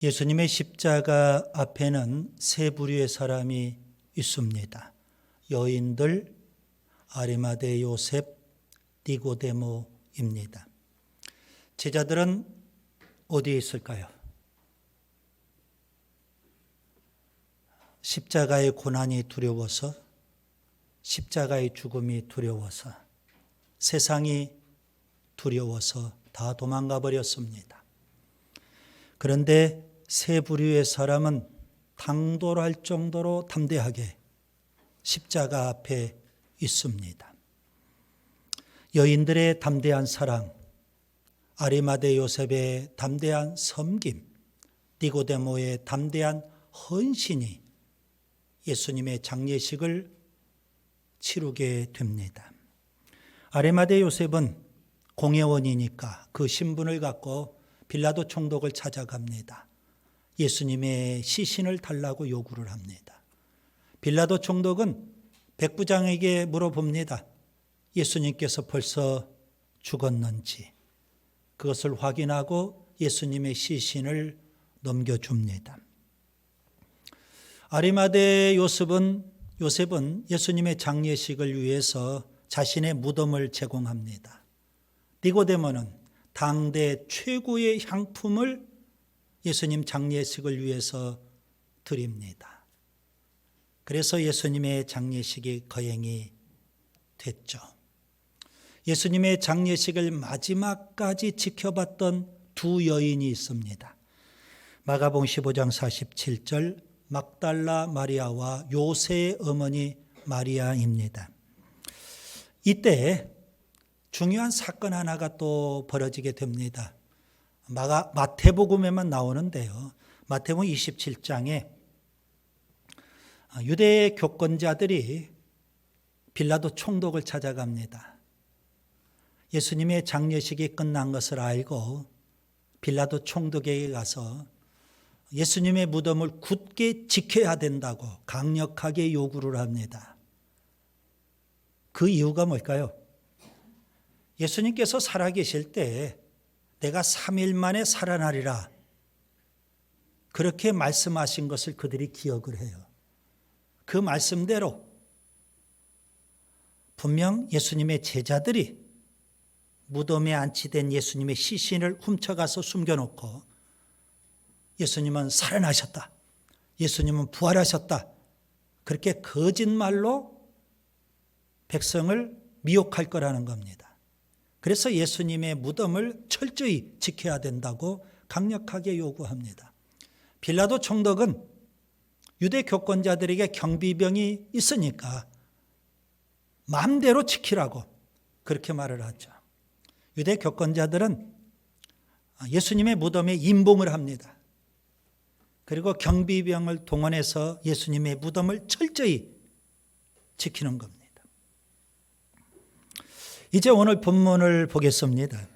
예수님의 십자가 앞에는 세 부류의 사람이 있습니다. 여인들, 아리마대 요셉, 니고데모입니다. 제자들은 어디에 있을까요? 십자가의 고난이 두려워서, 십자가의 죽음이 두려워서, 세상이 두려워서 다 도망가 버렸습니다. 그런데 세 부류의 사람은 당돌할 정도로 담대하게 십자가 앞에 있습니다. 여인들의 담대한 사랑, 아리마대 요셉의 담대한 섬김, 니고데모의 담대한 헌신이 예수님의 장례식을 치르게 됩니다. 아리마대 요셉은 공예원이니까 그 신분을 갖고 빌라도 총독을 찾아갑니다. 예수님의 시신을 달라고 요구를 합니다. 빌라도 총독은 백부장에게 물어봅니다. 예수님께서 벌써 죽었는지 그것을 확인하고 예수님의 시신을 넘겨줍니다. 아리마대 요셉은 요셉은 예수님의 장례식을 위해서 자신의 무덤을 제공합니다. 니고데모는 당대 최고의 향품을 예수님 장례식을 위해서 드립니다. 그래서 예수님의 장례식이 거행이 됐죠. 예수님의 장례식을 마지막까지 지켜봤던 두 여인이 있습니다. 마가봉 15장 47절 막달라 마리아와 요세의 어머니 마리아입니다. 이때 중요한 사건 하나가 또 벌어지게 됩니다. 마가, 마태복음에만 나오는데요. 마태복음 27장에 유대 교권자들이 빌라도 총독을 찾아갑니다. 예수님의 장례식이 끝난 것을 알고 빌라도 총독에게 가서 예수님의 무덤을 굳게 지켜야 된다고 강력하게 요구를 합니다. 그 이유가 뭘까요? 예수님께서 살아계실 때 내가 3일 만에 살아나리라. 그렇게 말씀하신 것을 그들이 기억을 해요. 그 말씀대로 분명 예수님의 제자들이 무덤에 안치된 예수님의 시신을 훔쳐가서 숨겨놓고 예수님은 살아나셨다. 예수님은 부활하셨다. 그렇게 거짓말로 백성을 미혹할 거라는 겁니다. 그래서 예수님의 무덤을 철저히 지켜야 된다고 강력하게 요구합니다. 빌라도 총독은 유대 교권자들에게 경비병이 있으니까 마음대로 지키라고 그렇게 말을 하죠. 유대 교권자들은 예수님의 무덤에 임봉을 합니다. 그리고 경비병을 동원해서 예수님의 무덤을 철저히 지키는 겁니다. 이제 오늘 본문을 보겠습니다.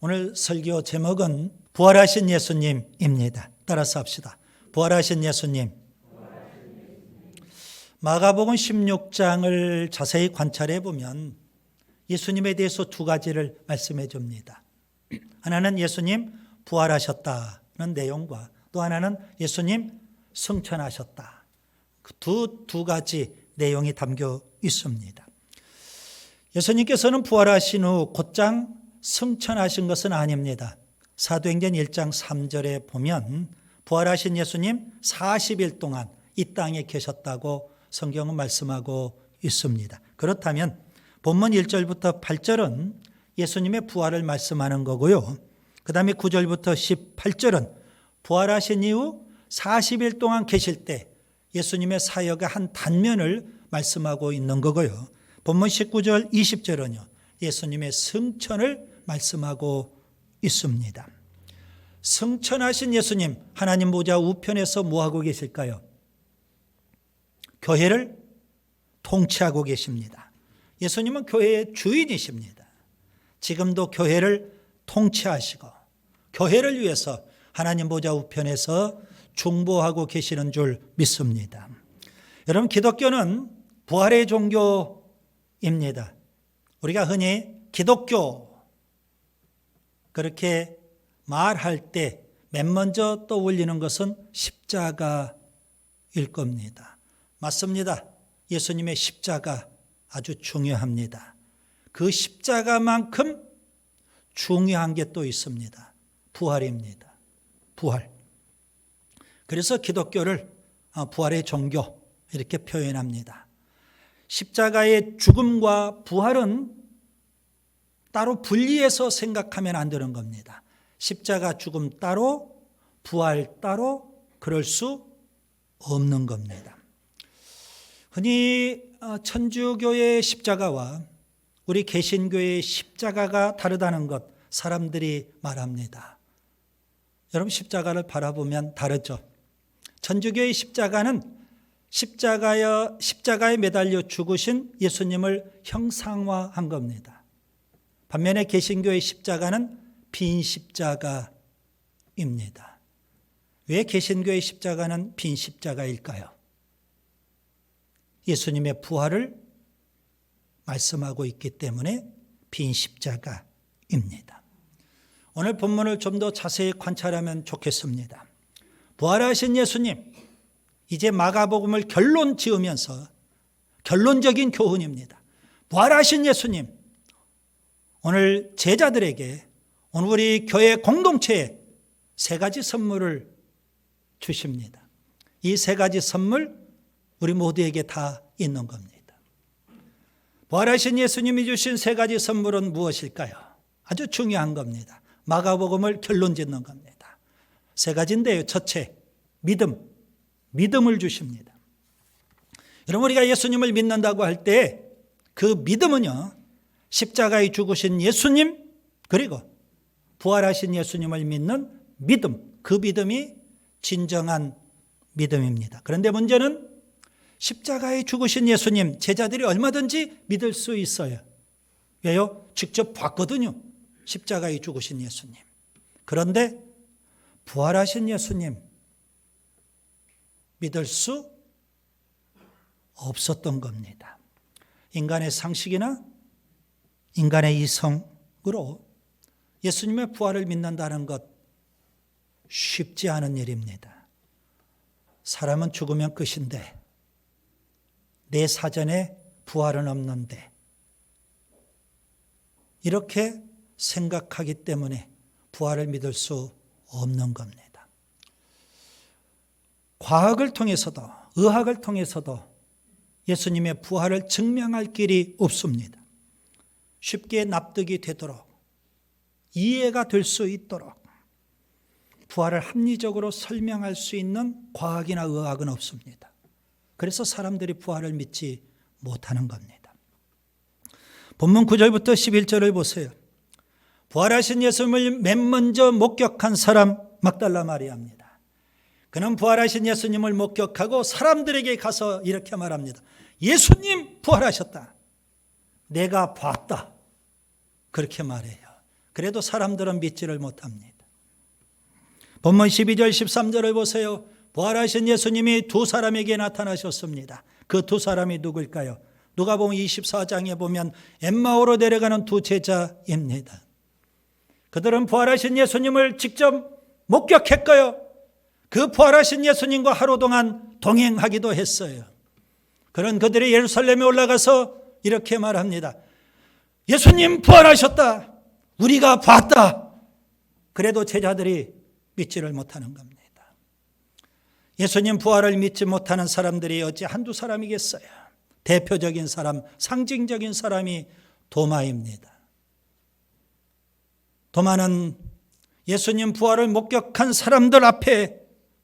오늘 설교 제목은 부활하신 예수님입니다. 따라서 합시다. 부활하신 예수님. 마가복음 16장을 자세히 관찰해 보면 예수님에 대해서 두 가지를 말씀해 줍니다. 하나는 예수님 부활하셨다는 내용과 또 하나는 예수님 승천하셨다. 그 두, 두 가지 내용이 담겨 있습니다. 예수님께서는 부활하신 후 곧장 승천하신 것은 아닙니다. 사도행전 1장 3절에 보면 부활하신 예수님 40일 동안 이 땅에 계셨다고 성경은 말씀하고 있습니다. 그렇다면 본문 1절부터 8절은 예수님의 부활을 말씀하는 거고요. 그 다음에 9절부터 18절은 부활하신 이후 40일 동안 계실 때 예수님의 사역의 한 단면을 말씀하고 있는 거고요. 본문 19절 20절은요. 예수님의 승천을 말씀하고 있습니다. 승천하신 예수님 하나님 보좌 우편에서 뭐 하고 계실까요? 교회를 통치하고 계십니다. 예수님은 교회의 주인이십니다. 지금도 교회를 통치하시고 교회를 위해서 하나님 보좌 우편에서 중보하고 계시는 줄 믿습니다. 여러분 기독교는 부활의 종교 입니다. 우리가 흔히 기독교 그렇게 말할 때 맨 먼저 떠올리는 것은 십자가일 겁니다. 맞습니다. 예수님의 십자가 아주 중요합니다. 그 십자가만큼 중요한 게 또 있습니다. 부활입니다. 부활. 그래서 기독교를 어, 부활의 종교 이렇게 표현합니다. 십자가의 죽음과 부활은 따로 분리해서 생각하면 안 되는 겁니다. 십자가 죽음 따로, 부활 따로, 그럴 수 없는 겁니다. 흔히 어, 천주교의 십자가와 우리 개신교의 십자가가 다르다는 것 사람들이 말합니다. 여러분 십자가를 바라보면 다르죠. 천주교의 십자가는 십자가에, 십자가에 매달려 죽으신 예수님을 형상화한 겁니다. 반면에 개신교의 십자가는 빈 십자가입니다. 왜 개신교의 십자가는 빈 십자가일까요? 예수님의 부활을 말씀하고 있기 때문에 빈 십자가입니다. 오늘 본문을 좀 더 자세히 관찰하면 좋겠습니다. 부활하신 예수님, 이제 마가복음을 결론 지으면서 결론적인 교훈입니다. 부활하신 예수님, 오늘 제자들에게 오늘 우리 교회 공동체에 세 가지 선물을 주십니다. 이 세 가지 선물 우리 모두에게 다 있는 겁니다. 부활하신 예수님이 주신 세 가지 선물은 무엇일까요? 아주 중요한 겁니다. 마가복음을 결론 짓는 겁니다. 세 가지인데요. 첫째, 믿음. 믿음을 주십니다. 여러분, 우리가 예수님을 믿는다고 할 때 그 믿음은요, 십자가에 죽으신 예수님, 그리고 부활하신 예수님을 믿는 믿음, 그 믿음이 진정한 믿음입니다. 그런데 문제는 십자가에 죽으신 예수님, 제자들이 얼마든지 믿을 수 있어요. 왜요? 직접 봤거든요. 십자가에 죽으신 예수님. 그런데 부활하신 예수님, 믿을 수 없었던 겁니다. 인간의 상식이나 인간의 이성으로 예수님의 부활을 믿는다는 것 쉽지 않은 일입니다. 사람은 죽으면 끝인데 내 사전에 부활은 없는데 이렇게 생각하기 때문에 부활을 믿을 수 없는 겁니다. 과학을 통해서도 의학을 통해서도 예수님의 부활을 증명할 길이 없습니다. 쉽게 납득이 되도록 이해가 될 수 있도록 부활을 합리적으로 설명할 수 있는 과학이나 의학은 없습니다. 그래서 사람들이 부활을 믿지 못하는 겁니다. 본문 9절부터 11절을 보세요. 부활하신 예수님을 맨 먼저 목격한 사람 막달라 마리아입니다. 그는 부활하신 예수님을 목격하고 사람들에게 가서 이렇게 말합니다. 예수님 부활하셨다. 내가 봤다. 그렇게 말해요. 그래도 사람들은 믿지를 못합니다. 본문 12절 13절을 보세요. 부활하신 예수님이 두 사람에게 나타나셨습니다. 그 두 사람이 누굴까요? 누가복음 24장에 보면 엠마오로 내려가는 두 제자입니다. 그들은 부활하신 예수님을 직접 목격했고요. 그 부활하신 예수님과 하루 동안 동행하기도 했어요. 그런 그들이 예루살렘에 올라가서 이렇게 말합니다. 예수님 부활하셨다. 우리가 봤다. 그래도 제자들이 믿지를 못하는 겁니다. 예수님 부활을 믿지 못하는 사람들이 어찌 한두 사람이겠어요. 대표적인 사람, 상징적인 사람이 도마입니다. 도마는 예수님 부활을 목격한 사람들 앞에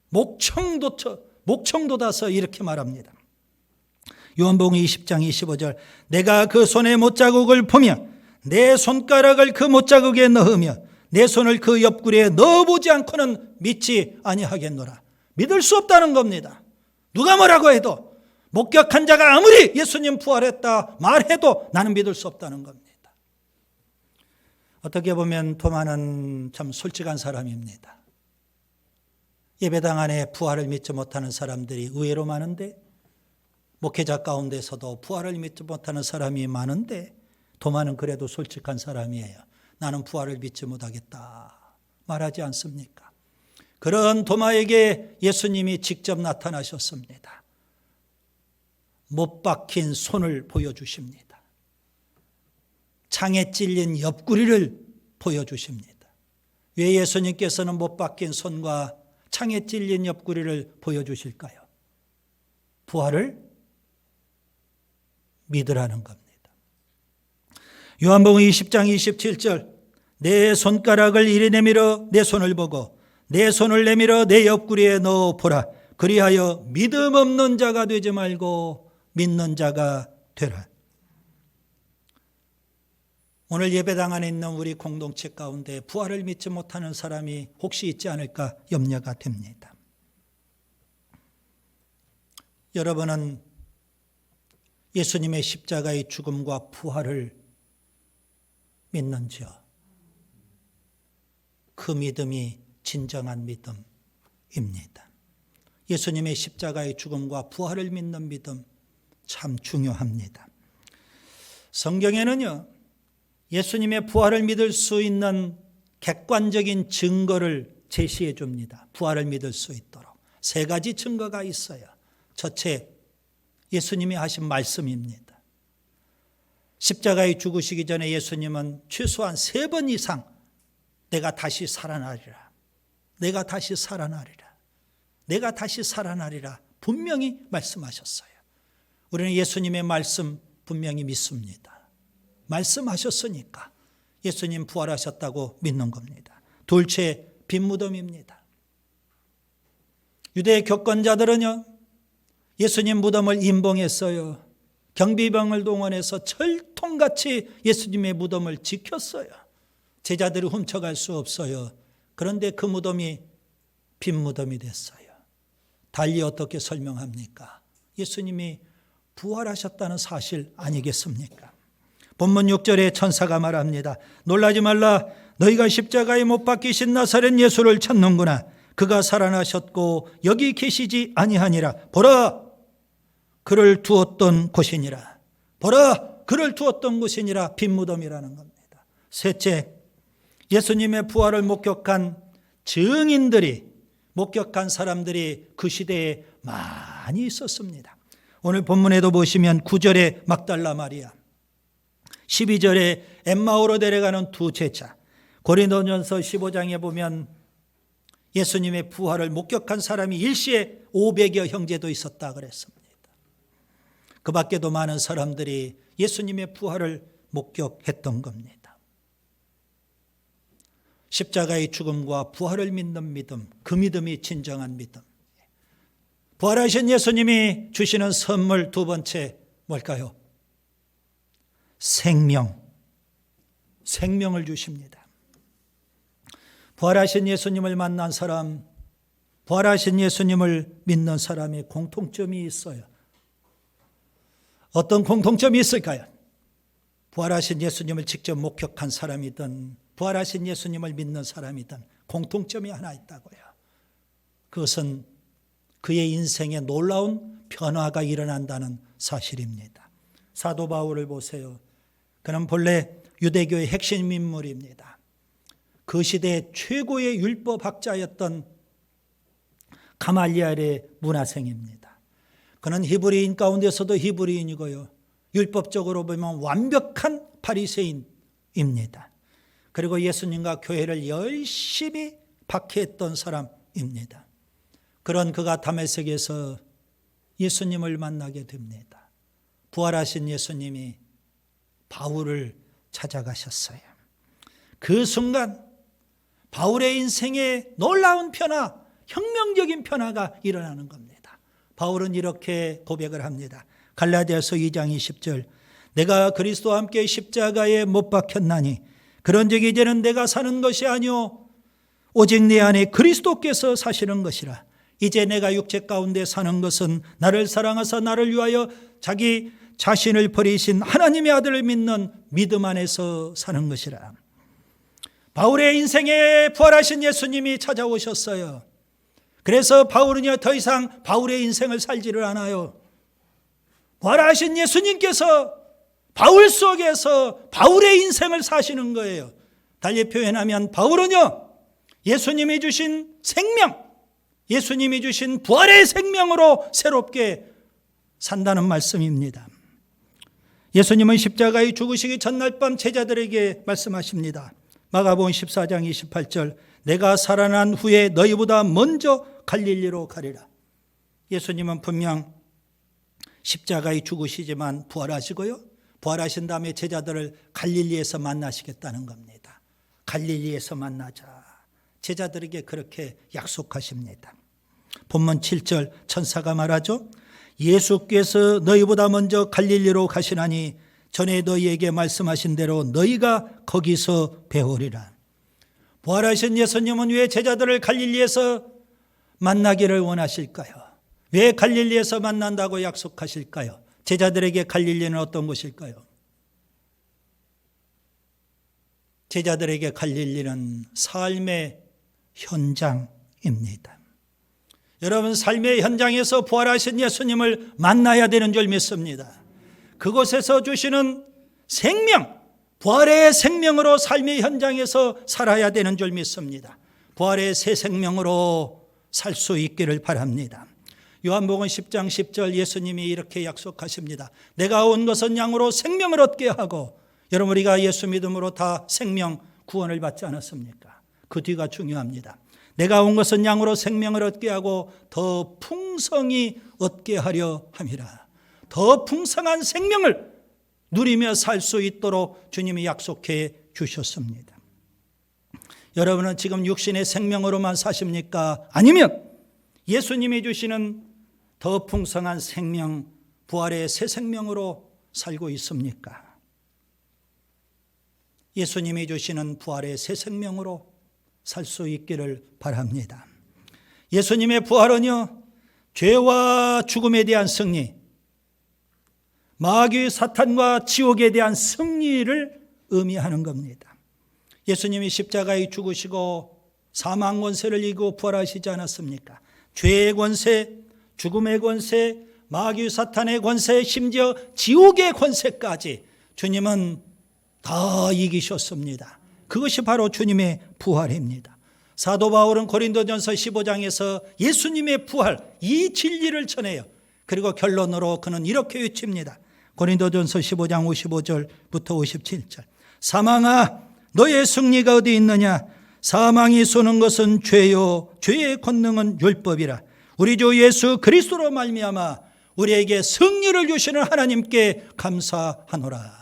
목청도, 목청도다서 이렇게 말합니다. 요한복음 20장 25절 내가 그 손의 못자국을 보며 내 손가락을 그 못자국에 넣으며 내 손을 그 옆구리에 넣어보지 않고는 믿지 아니하겠노라. 믿을 수 없다는 겁니다. 누가 뭐라고 해도 목격한 자가 아무리 예수님 부활했다 말해도 나는 믿을 수 없다는 겁니다. 어떻게 보면 도마는 참 솔직한 사람입니다. 예배당 안에 부활을 믿지 못하는 사람들이 의외로 많은데 목회자 가운데서도 부활을 믿지 못하는 사람이 많은데 도마는 그래도 솔직한 사람이에요. 나는 부활을 믿지 못하겠다. 말하지 않습니까? 그런 도마에게 예수님이 직접 나타나셨습니다. 못 박힌 손을 보여주십니다. 창에 찔린 옆구리를 보여주십니다. 왜 예수님께서는 못 박힌 손과 창에 찔린 옆구리를 보여주실까요? 부활을 믿으라는 겁니다. 요한복음 20장 27절 내 손가락을 이리 내밀어 내 손을 보고 내 손을 내밀어 내 옆구리에 넣어 보라 그리하여 믿음 없는 자가 되지 말고 믿는 자가 되라. 오늘 예배당 안에 있는 우리 공동체 가운데 부활을 믿지 못하는 사람이 혹시 있지 않을까 염려가 됩니다. 여러분은 예수님의 십자가의 죽음과 부활을 믿는지요? 그 믿음이 진정한 믿음입니다. 예수님의 십자가의 죽음과 부활을 믿는 믿음 참 중요합니다. 성경에는요, 예수님의 부활을 믿을 수 있는 객관적인 증거를 제시해 줍니다. 부활을 믿을 수 있도록. 세 가지 증거가 있어요. 첫째, 예수님이 하신 말씀입니다. 십자가에 죽으시기 전에 예수님은 최소한 세 번 이상 내가 다시 살아나리라. 내가 다시 살아나리라. 내가 다시 살아나리라. 분명히 말씀하셨어요. 우리는 예수님의 말씀 분명히 믿습니다. 말씀하셨으니까 예수님 부활하셨다고 믿는 겁니다. 둘째, 빈무덤입니다. 유대 교권자들은요, 예수님 무덤을 임봉했어요. 경비병을 동원해서 철통같이 예수님의 무덤을 지켰어요. 제자들이 훔쳐갈 수 없어요. 그런데 그 무덤이 빈 무덤이 됐어요. 달리 어떻게 설명합니까? 예수님이 부활하셨다는 사실 아니겠습니까? 본문 6절에 천사가 말합니다. 놀라지 말라. 너희가 십자가에 못 박히신 나사렛 예수를 찾는구나. 그가 살아나셨고 여기 계시지 아니하니라. 보라. 그를 두었던 곳이니라. 보라. 그를 두었던 곳이니라. 빈 무덤이라는 겁니다. 셋째. 예수님의 부활을 목격한 증인들이 목격한 사람들이 그 시대에 많이 있었습니다. 오늘 본문에도 보시면 9절에 막달라 마리아 12절에 엠마오로 데려가는 두 제자. 고린도전서 15장에 보면 예수님의 부활을 목격한 사람이 일시에 500여 형제도 있었다 그랬습니다. 그 밖에도 많은 사람들이 예수님의 부활을 목격했던 겁니다. 십자가의 죽음과 부활을 믿는 믿음, 그 믿음이 진정한 믿음. 부활하신 예수님이 주시는 선물 두 번째 뭘까요? 생명, 생명을 주십니다. 부활하신 예수님을 만난 사람, 부활하신 예수님을 믿는 사람의 공통점이 있어요. 어떤 공통점이 있을까요? 부활하신 예수님을 직접 목격한 사람이든 부활하신 예수님을 믿는 사람이든 공통점이 하나 있다고요. 그것은 그의 인생에 놀라운 변화가 일어난다는 사실입니다. 사도 바울을 보세요. 그는 본래 유대교의 핵심 인물입니다. 그 시대 최고의 율법학자였던 가말리알의 문화생입니다. 그는 히브리인 가운데서도 히브리인이고요. 율법적으로 보면 완벽한 바리새인입니다. 그리고 예수님과 교회를 열심히 박해했던 사람입니다. 그런 그가 담에색에서 예수님을 만나게 됩니다. 부활하신 예수님이 바울을 찾아가셨어요. 그 순간 바울의 인생에 놀라운 변화, 혁명적인 변화가 일어나는 겁니다. 바울은 이렇게 고백을 합니다. 갈라디아서 2장 20절 내가 그리스도와 함께 십자가에 못 박혔나니 그런즉 이제는 내가 사는 것이 아니요 오직 내 안에 그리스도께서 사시는 것이라 이제 내가 육체 가운데 사는 것은 나를 사랑하사 나를 위하여 자기 자신을 버리신 하나님의 아들을 믿는 믿음 안에서 사는 것이라. 바울의 인생에 부활하신 예수님이 찾아오셨어요. 그래서 바울은요, 더 이상 바울의 인생을 살지를 않아요. 부활하신 예수님께서 바울 속에서 바울의 인생을 사시는 거예요. 달리 표현하면 바울은요, 예수님이 주신 생명, 예수님이 주신 부활의 생명으로 새롭게 산다는 말씀입니다. 예수님은 십자가에 죽으시기 전날 밤 제자들에게 말씀하십니다. 마가복음 14장 28절 내가 살아난 후에 너희보다 먼저 갈릴리로 가리라. 예수님은 분명 십자가에 죽으시지만 부활하시고요. 부활하신 다음에 제자들을 갈릴리에서 만나시겠다는 겁니다. 갈릴리에서 만나자. 제자들에게 그렇게 약속하십니다. 본문 7절 천사가 말하죠. 예수께서 너희보다 먼저 갈릴리로 가시나니 전에 너희에게 말씀하신 대로 너희가 거기서 배우리라. 부활하신 예수님은 왜 제자들을 갈릴리에서 만나기를 원하실까요? 왜 갈릴리에서 만난다고 약속하실까요? 제자들에게 갈릴리는 어떤 곳일까요? 제자들에게 갈릴리는 삶의 현장입니다. 여러분 삶의 현장에서 부활하신 예수님을 만나야 되는 줄 믿습니다. 그곳에서 주시는 생명, 부활의 생명으로 삶의 현장에서 살아야 되는 줄 믿습니다. 부활의 새 생명으로 살 수 있기를 바랍니다. 요한복음 10장 10절 예수님이 이렇게 약속하십니다. 내가 온 것은 양으로 생명을 얻게 하고 여러분 우리가 예수 믿음으로 다 생명 구원을 받지 않았습니까? 그 뒤가 중요합니다. 내가 온 것은 양으로 생명을 얻게 하고 더 풍성히 얻게 하려 함이라. 더 풍성한 생명을 누리며 살 수 있도록 주님이 약속해 주셨습니다. 여러분은 지금 육신의 생명으로만 사십니까? 아니면 예수님이 주시는 더 풍성한 생명, 부활의 새 생명으로 살고 있습니까? 예수님이 주시는 부활의 새 생명으로 살 수 있기를 바랍니다. 예수님의 부활은요, 죄와 죽음에 대한 승리, 마귀 사탄과 지옥에 대한 승리를 의미하는 겁니다. 예수님이 십자가에 죽으시고 사망 권세를 이기고 부활하시지 않았습니까? 죄의 권세, 죽음의 권세, 마귀 사탄의 권세, 심지어 지옥의 권세까지 주님은 다 이기셨습니다. 그것이 바로 주님의 부활입니다. 사도 바울은 고린도전서 15장에서 예수님의 부활 이 진리를 전해요. 그리고 결론으로 그는 이렇게 외칩니다. 고린도전서 15장 55절부터 57절. 사망아 너의 승리가 어디 있느냐? 사망이 쏘는 것은 죄요 죄의 권능은 율법이라. 우리 주 예수 그리스도로 말미암아 우리에게 승리를 주시는 하나님께 감사하노라.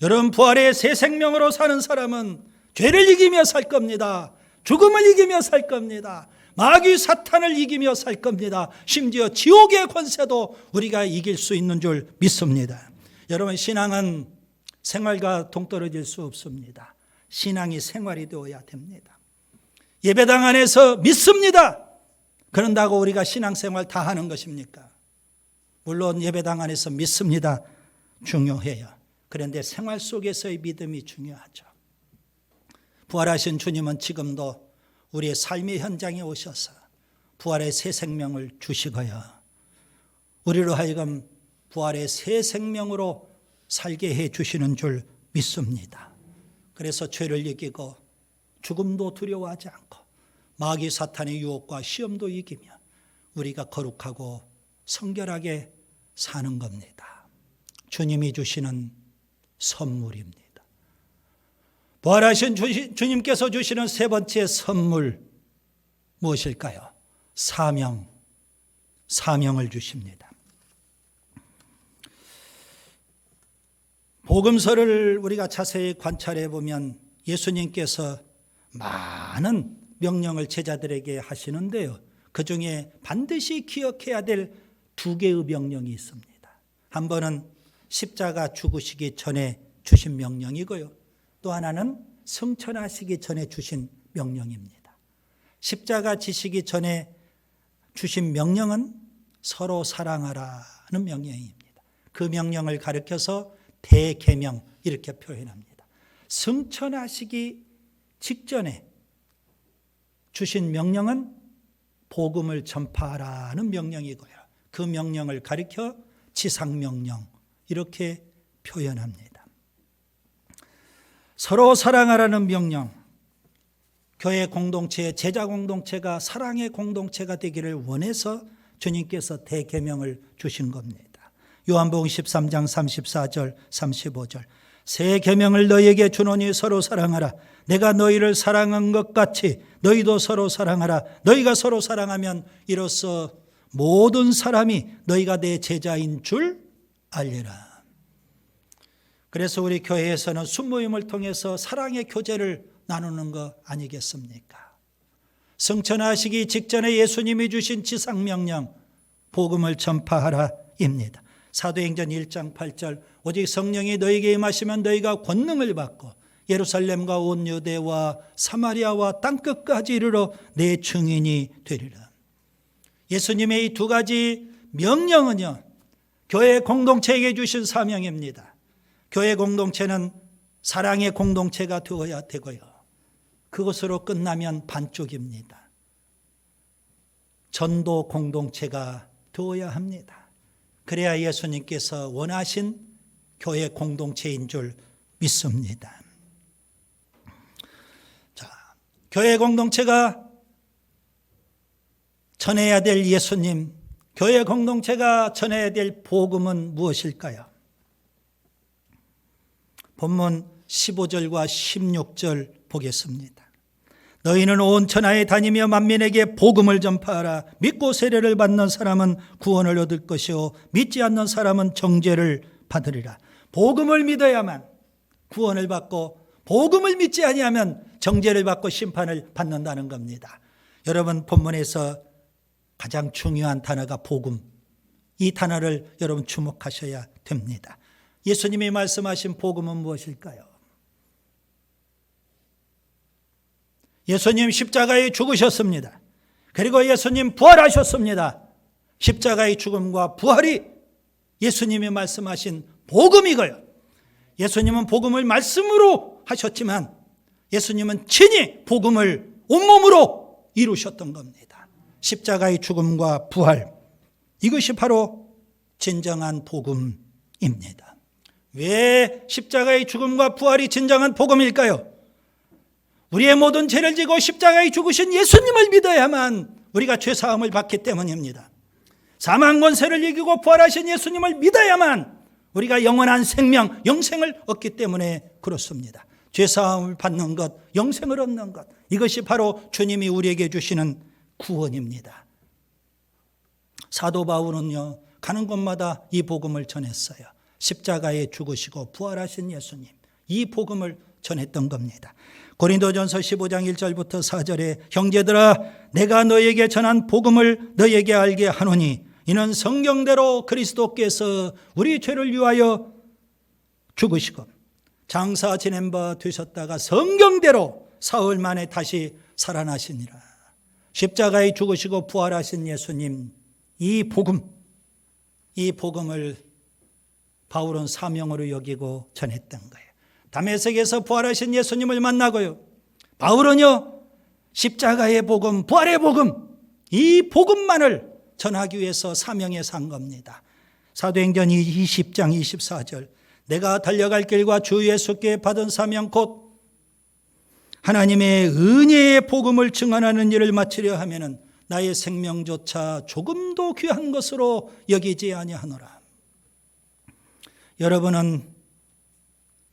여러분 부활의 새 생명으로 사는 사람은 죄를 이기며 살 겁니다. 죽음을 이기며 살 겁니다. 마귀 사탄을 이기며 살 겁니다. 심지어 지옥의 권세도 우리가 이길 수 있는 줄 믿습니다. 여러분 신앙은 생활과 동떨어질 수 없습니다. 신앙이 생활이 되어야 됩니다. 예배당 안에서 믿습니다. 그런다고 우리가 신앙생활 다 하는 것입니까? 물론 예배당 안에서 믿습니다. 중요해요. 그런데 생활 속에서의 믿음이 중요하죠. 부활하신 주님은 지금도 우리의 삶의 현장에 오셔서 부활의 새 생명을 주시고요. 우리로 하여금 부활의 새 생명으로 살게 해 주시는 줄 믿습니다. 그래서 죄를 이기고 죽음도 두려워하지 않고 마귀 사탄의 유혹과 시험도 이기며 우리가 거룩하고 성결하게 사는 겁니다. 주님이 주시는 선물입니다. 부활하신 주님께서 주시는 세 번째 선물 무엇일까요? 사명, 사명을 주십니다. 복음서를 우리가 자세히 관찰해 보면 예수님께서 많은 명령을 제자들에게 하시는데요. 그 중에 반드시 기억해야 될 두 개의 명령이 있습니다. 한 번은 십자가 죽으시기 전에 주신 명령이고요. 또 하나는 성천하시기 전에 주신 명령입니다. 십자가 지시기 전에 주신 명령은 서로 사랑하라는 명령입니다. 그 명령을 가르켜서 대계명 이렇게 표현합니다. 승천하시기 직전에 주신 명령은 복음을 전파하라는 명령이고요. 그 명령을 가리켜 지상명령 이렇게 표현합니다. 서로 사랑하라는 명령. 교회 공동체, 제자 공동체가 사랑의 공동체가 되기를 원해서 주님께서 대계명을 주신 겁니다. 요한복음 13장 34절 35절 새 계명을 너희에게 주노니 서로 사랑하라 내가 너희를 사랑한 것 같이 너희도 서로 사랑하라 너희가 서로 사랑하면 이로써 모든 사람이 너희가 내 제자인 줄 알리라. 그래서 우리 교회에서는 순모임을 통해서 사랑의 교제를 나누는 거 아니겠습니까? 승천하시기 직전에 예수님이 주신 지상명령 복음을 전파하라입니다. 사도행전 1장 8절 오직 성령이 너희에게 임하시면 너희가 권능을 받고 예루살렘과 온 유대와 사마리아와 땅끝까지 이르러 내 증인이 되리라. 예수님의 이 두 가지 명령은요. 교회 공동체에게 주신 사명입니다. 교회 공동체는 사랑의 공동체가 되어야 되고요. 그것으로 끝나면 반쪽입니다. 전도 공동체가 되어야 합니다. 그래야 예수님께서 원하신 교회 공동체인 줄 믿습니다. 자, 교회 공동체가 전해야 될 예수님, 교회 공동체가 전해야 될 복음은 무엇일까요? 본문 15절과 16절 보겠습니다. 너희는 온 천하에 다니며 만민에게 복음을 전파하라. 믿고 세례를 받는 사람은 구원을 얻을 것이요 믿지 않는 사람은 정죄를 받으리라. 복음을 믿어야만 구원을 받고 복음을 믿지 아니하면 정죄를 받고 심판을 받는다는 겁니다. 여러분 본문에서 가장 중요한 단어가 복음. 이 단어를 여러분 주목하셔야 됩니다. 예수님이 말씀하신 복음은 무엇일까요? 예수님 십자가에 죽으셨습니다. 그리고 예수님 부활하셨습니다. 십자가의 죽음과 부활이 예수님이 말씀하신 복음이고요. 예수님은 복음을 말씀으로 하셨지만 예수님은 친히 복음을 온몸으로 이루셨던 겁니다. 십자가의 죽음과 부활. 이것이 바로 진정한 복음입니다. 왜 십자가의 죽음과 부활이 진정한 복음일까요? 우리의 모든 죄를 지고 십자가에 죽으신 예수님을 믿어야만 우리가 죄 사함을 받기 때문입니다. 사망 권세를 이기고 부활하신 예수님을 믿어야만 우리가 영원한 생명, 영생을 얻기 때문에 그렇습니다. 죄 사함을 받는 것, 영생을 얻는 것. 이것이 바로 주님이 우리에게 주시는 구원입니다. 사도 바울은요. 가는 곳마다 이 복음을 전했어요. 십자가에 죽으시고 부활하신 예수님. 이 복음을 전했던 겁니다. 고린도전서 15장 1절부터 4절에 형제들아 내가 너에게 전한 복음을 너에게 알게 하노니 이는 성경대로 그리스도께서 우리 죄를 위하여 죽으시고 장사 지낸 바 되셨다가 성경대로 사흘 만에 다시 살아나시니라. 십자가에 죽으시고 부활하신 예수님 이 복음 이 복음을 바울은 사명으로 여기고 전했던 거예요. 담에색에서 부활하신 예수님을 만나고요. 바울은요, 십자가의 복음, 부활의 복음, 이 복음만을 전하기 위해서 사명에 산 겁니다. 사도행전 20장 24절. 내가 달려갈 길과 주 예수께 받은 사명 곧 하나님의 은혜의 복음을 증언하는 일을 마치려 하면은 나의 생명조차 조금도 귀한 것으로 여기지 아니하노라. 여러분은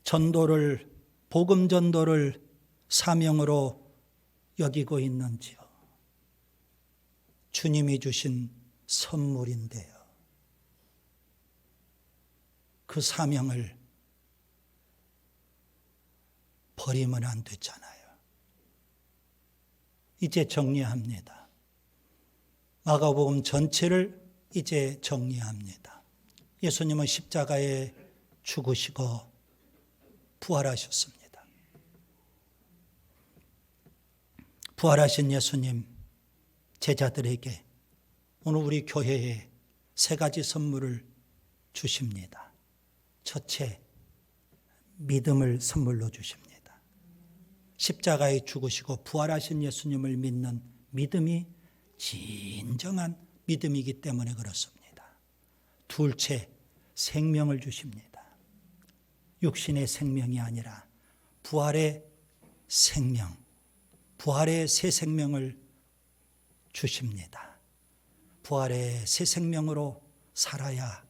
전도를 복음 전도를 사명으로 여기고 있는지요? 주님이 주신 선물인데요. 그 사명을 버리면 안 되잖아요. 이제 정리합니다. 마가복음 전체를 이제 정리합니다. 예수님은 십자가에 죽으시고 부활하셨습니다. 부활하신 예수님 제자들에게 오늘 우리 교회에 세 가지 선물을 주십니다. 첫째, 믿음을 선물로 주십니다. 십자가에 죽으시고 부활하신 예수님을 믿는 믿음이 진정한 믿음이기 때문에 그렇습니다. 둘째, 생명을 주십니다. 육신의 생명이 아니라 부활의 생명. 부활의 새 생명을 주십니다. 부활의 새 생명으로 살아야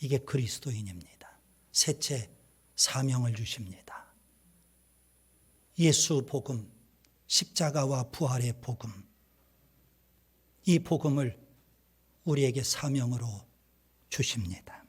이게 그리스도인입니다. 셋째, 사명을 주십니다. 예수 복음, 십자가와 부활의 복음, 이 복음을 우리에게 사명으로 주십니다.